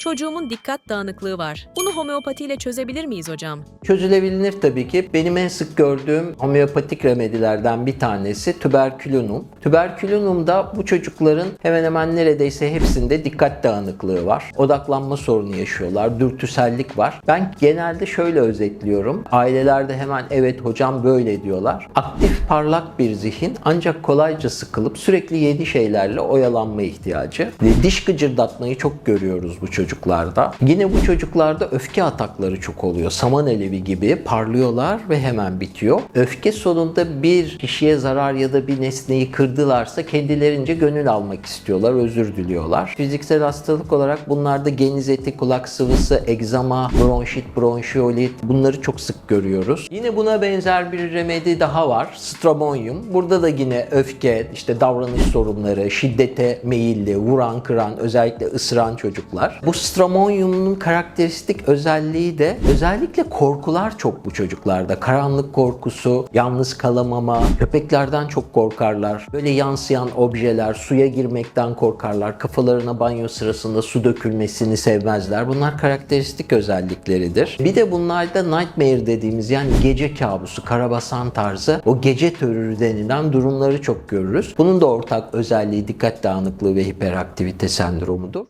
Çocuğumun dikkat dağınıklığı var. Bunu homeopatiyle çözebilir miyiz hocam? Çözülebilir tabii ki. Benim en sık gördüğüm homeopatik remedilerden bir tanesi tüberkülonum. Tüberkülonumda bu çocukların hemen hemen neredeyse hepsinde dikkat dağınıklığı var. Odaklanma sorunu yaşıyorlar, dürtüsellik var. Ben genelde şöyle özetliyorum. Ailelerde hemen evet hocam böyle diyorlar. Aktif parlak bir zihin ancak kolayca sıkılıp sürekli yeni şeylerle oyalanma ihtiyacı. Ve diş gıcırdatmayı çok görüyoruz bu çocuklarda. Yine bu çocuklarda öfke atakları çok oluyor. Saman alevi gibi parlıyorlar ve hemen bitiyor. Öfke sonunda bir kişiye zarar ya da bir nesneyi kırdılarsa kendilerince gönül almak istiyorlar, özür diliyorlar. Fiziksel hastalık olarak bunlarda genizeti, kulak sıvısı, egzama, bronşit, bronşiolit bunları çok sık görüyoruz. Yine buna benzer bir remedi daha var. Strabonyum. Burada da yine öfke, işte davranış sorunları, şiddete meyilli, vuran, kıran, özellikle ısıran çocuklar. Bu stramonyumun karakteristik özelliği de özellikle korkular çok bu çocuklarda. Karanlık korkusu, yalnız kalamama, köpeklerden çok korkarlar. Böyle yansıyan objeler, suya girmekten korkarlar. Kafalarına banyo sırasında su dökülmesini sevmezler. Bunlar karakteristik özellikleridir. Bir de bunlarda nightmare dediğimiz yani gece kabusu, karabasan tarzı o gece terörü denilen durumları çok görürüz. Bunun da ortak özelliği dikkat dağınıklığı ve hiperaktivite sendromudur.